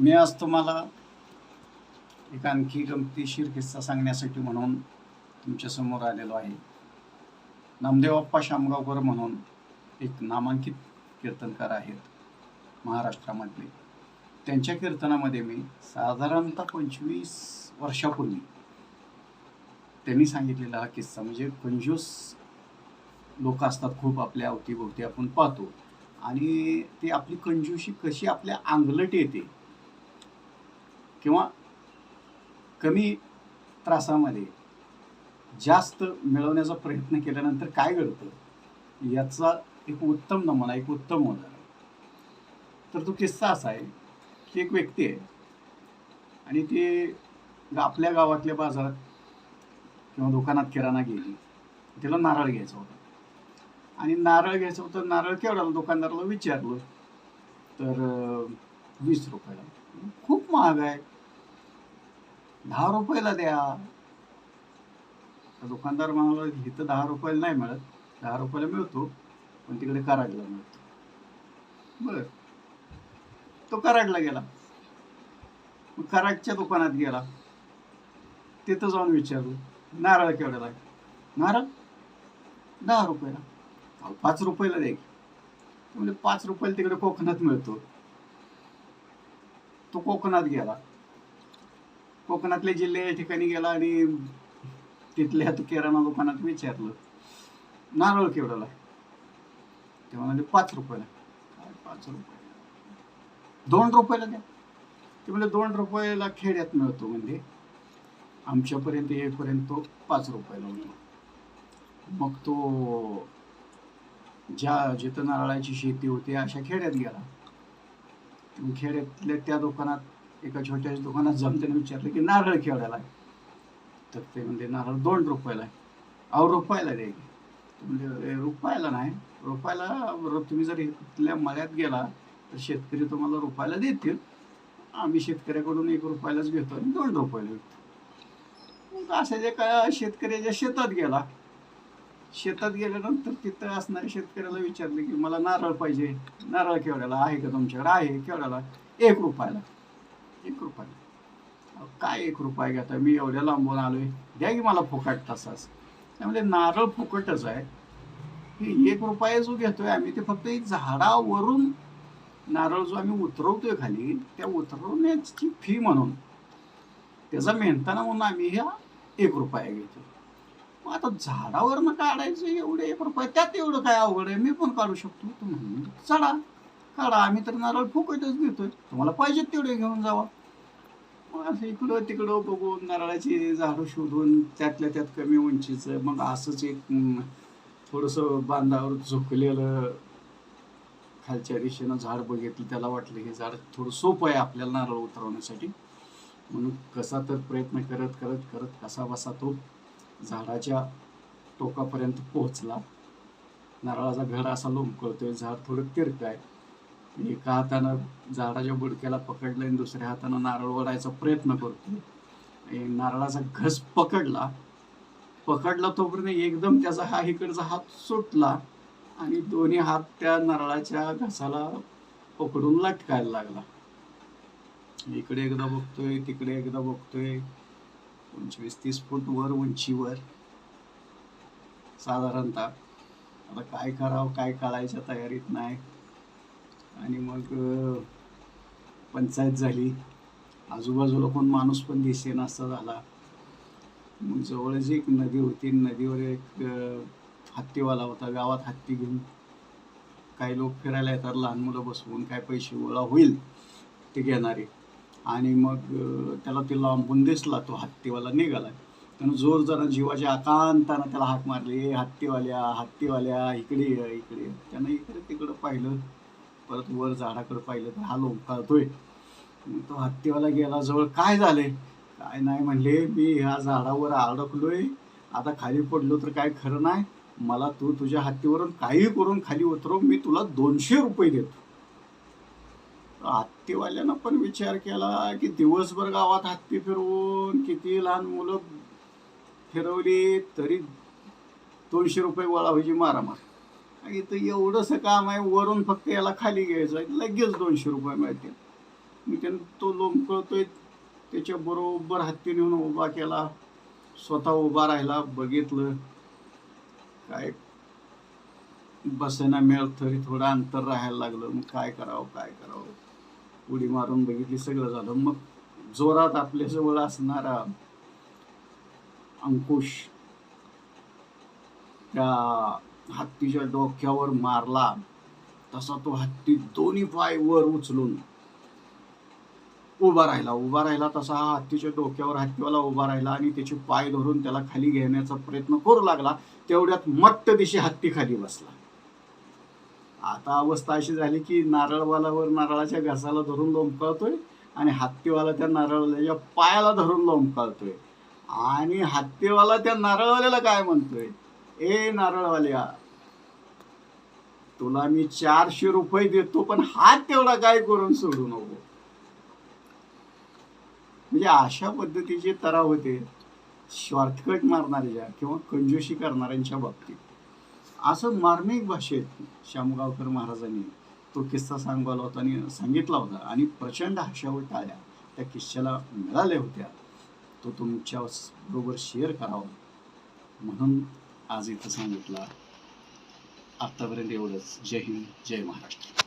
मी आज तुम्हाला एक आणखी गमतीशीर किस्सा सांगण्यासाठी म्हणून तुमच्यासमोर आलेलो आहे. नामदेवप्पा शामगावकर म्हणून एक नामांकित कीर्तनकार आहेत महाराष्ट्रामधले. त्यांच्या कीर्तनामध्ये मी साधारणतः पंचवीस वर्षापूर्वी त्यांनी सांगितलेला हा किस्सा म्हणजे कंजूस लोक असतात खूप आपल्या अवतीभोवती आपण पाहतो. आणि ते आपली कंजूशी कशी आपल्या अंगलट येते किंवा कमी त्रासामध्ये जास्त मिळवण्याचा प्रयत्न केल्यानंतर काय घडतं? याचा एक उत्तम नमुना एक उत्तम उदाहरण. तर तो किस्सा असा आहे की एक व्यक्ती आहे आणि ती आपल्या गावातल्या बाजारात किंवा दुकानात किराणा गेली. तिला नारळ घ्यायचा होता. आणि नारळ घ्यायचं होतं नारळ केवढ्याला? दुकानदाराला विचारलं तर वीस रुपयाला. खूप महाग आहे. दहा रुपयाला द्या. तर दुकानदार म्हणाला इथं दहा रुपयाला नाही मिळत. दहा रुपयाला मिळतो पण तिकडे कराडला मिळतो. बर. तो कराडला गेला. मग कराडच्या दुकानात गेला. तिथं जाऊन विचारलं नारळ केवढ्याला लागेल नारळ? दहा रुपयाला पाच रुपयाला द्या की. म्हणजे पाच रुपयाला तिकडे कोकणात मिळतो. तो कोकणात गेला. कोकणातले जिल्हे या ठिकाणी गेला आणि तिथल्या तो किराणा दुकानात विचारलं. नारळ केवढाला ते म्हणाले पाच रुपयाला. काय पाच रुपयाला दोन रुपयाला द्या. ते म्हणजे दोन रुपयाला खेड्यात मिळतो म्हणजे. आमच्यापर्यंत येईपर्यंत तो पाच रुपयाला मिळतो मग तो ज्या जिथं नारळाची शेती होती अशा खेड्यात गेला. खेड्यातल्या त्या दुकानात एका छोट्याच्या दुकानात जाऊन त्याने विचारलं की नारळ खेळायला आहे. तर ते म्हणजे नारळ दोन रुपयाला आहे. अहो रुपयाला द्या म्हणजे "अरे, रुपयाला नाही. रुपयाला तुम्ही जर इथल्या मळ्यात गेला तर शेतकरी तुम्हाला रुपयाला देतील. आम्ही शेतकऱ्याकडून एक रुपयालाच घेतो आणि दोन रुपयाला घेतो मग असं जे काय शेतकऱ्याच्या शेतात गेला शेतात गेल्यानंतर तिथं असणाऱ्या शेतकऱ्याला विचारले की मला नारळ पाहिजे. नारळ केवढ्याला आहे का तुमच्याकडे? आहे केवढ्याला एक रुपयाला. एक रुपया. काय एक रुपया घेता? मी एवढ्या लांबून आलोय. द्या की मला फुकट तसाच. त्यामुळे नारळ फुकटच आहे. हे एक रुपया जो घेतोय आम्ही ते फक्त एक झाडावरून नारळ जो आम्ही उतरवतोय खाली त्या उतरवण्याची फी म्हणून त्याचा मेहनताना म्हणून आम्ही ह्या एक रुपया घेतो मग आता झाडावरनं काढायचं एवढे एक रुपये त्यात एवढं काय अवघड आहे? मी पण काढू शकतो. तुम्ही चढा काढा. आम्ही तर नारळ फुकटच घेतोय तुम्हाला पाहिजे तेवढे घेऊन जावा. मग असं इकडं तिकडं बघून नारळाची झाडं शोधून त्यातल्या त्यात कमी उंचीचं मग असंच एक थोडंसं बांधावर झुकलेलं खालच्या दिशेनं झाड बघितलं त्याला वाटलं हे झाड थोडं सोपं आहे आपल्याला नारळ उतरवण्यासाठी. म्हणून कसा तर प्रयत्न करत करत करत कसा बसा तो झाडाच्या टोकापर्यंत पोहोचला. नारळाचा घड असा लोंबकळतोय झाड थोडं तिरक आहे. एका हातानं झाडाच्या बुडक्याला पकडलं आणि दुसऱ्या हातानं नारळ ओढायचा प्रयत्न करतो. नारळाचा घस पकडला पकडला तोपर्यंत एकदम त्याचा हा इकडचा हात सुटला आणि दोन्ही हात त्या नारळाच्या घसाला पकडून लटकायला लागला. इकडे एकदा बघतोय तिकडे एकदा बघतोय. पंचवीस तीस फूट वर उंचीवर. साधारणतः आता काय करावं काय काढायच्या तयारीत नाही. आणि मग पंचायत झाली. आजूबाजूला कोण माणूस पण दिसेना असा झाला. मग जवळच एक नदी होती. नदीवर एक हत्तीवाला होता. गावात हत्ती घेऊन काही लोक फिरायला येतात. लहान मुलं बसवून काय पैसे गोळा होईल ते घेणारे. आणि मग त्याला ते लांबून दिसला. तो हत्तीवाला निघाला. त्यानं जोर जरा जीवाच्या आकांतानं त्याला हाक मारली. हत्तीवाल्या हत्तीवाल्या इकडे इकडे त्यानं इकडे तिकडं पाहिलं. परत वर झाडाकडे पाहिलं तर हा लोंबकाळतोय मग तो हत्तीवाला गेला जवळ. काय झालंय? काय नाही म्हणले मी ह्या झाडावर अडकलोय. आता खाली पडलो तर काय खरं नाही? मला तू तुझ्या हत्तीवरून काही करून खाली उतरव. मी तुला दोनशे रुपये देतो. हत्तीवाल्यानं पण विचार केला की दिवसभर गावात हत्ती फिरवून किती लहान मुलं फिरवली तरी दोनशे रुपये गोळा व्हायची मारामार. इथं एवढंसं काम आहे वरून फक्त याला खाली घ्यायचं आहे. लगेच दोनशे रुपये मिळतील. मी त्यानं तो लोंबकळतोय त्याच्या बरोबर हत्ती नेऊन उभा केला स्वतः उभा राहिला बघितलं. काय बसायला मिळत तरी थोडं अंतर राहायला लागलं. मग काय करावं काय करावं? उडी मारून बघितली सगळं झालं. मग जोरात आपल्या जवळ असणारा अंकुश त्या हत्तीच्या डोक्यावर मारला. तसा तो हत्ती दोन्ही पाय वर उचलून उभा राहिला. उभा राहिला तसा हा हत्तीच्या डोक्यावर हत्तीवाला उभा राहिला आणि त्याचे पाय धरून त्याला खाली घेण्याचा प्रयत्न करू लागला. तेवढ्यात मट्ट दिशी हत्ती खाली बसला. आता अवस्था अशी झाली की नारळवालावर नारळाच्या घासाला धरून लोंबकळतोय आणि हत्तीवाला त्या नारळवाल्याच्या पायाला धरून लोंबकळतोय. आणि हत्तीवाला त्या नारळवाल्याला काय म्हणतोय? ए नारळवाल्या तुला मी चारशे रुपये देतो पण हात तेवढा काय करून सोडू नको. म्हणजे अशा पद्धतीचे तराव होते शॉर्टकट मारणाऱ्या किंवा कंजोशी करणाऱ्यांच्या बाबतीत. असं मार्मिक भाषेत शामगावकर महाराजांनी तो किस्सा सांगवला होता आणि सांगितला होता. आणि प्रचंड हशावर टाळ्या त्या किस्स्याला मिळाल्या होत्या. तो तुमच्या बरोबर शेअर करावा. म्हणून आज इथं सांगितला आत्तापर्यंत एवढंच. जय हिंद जय महाराष्ट्र.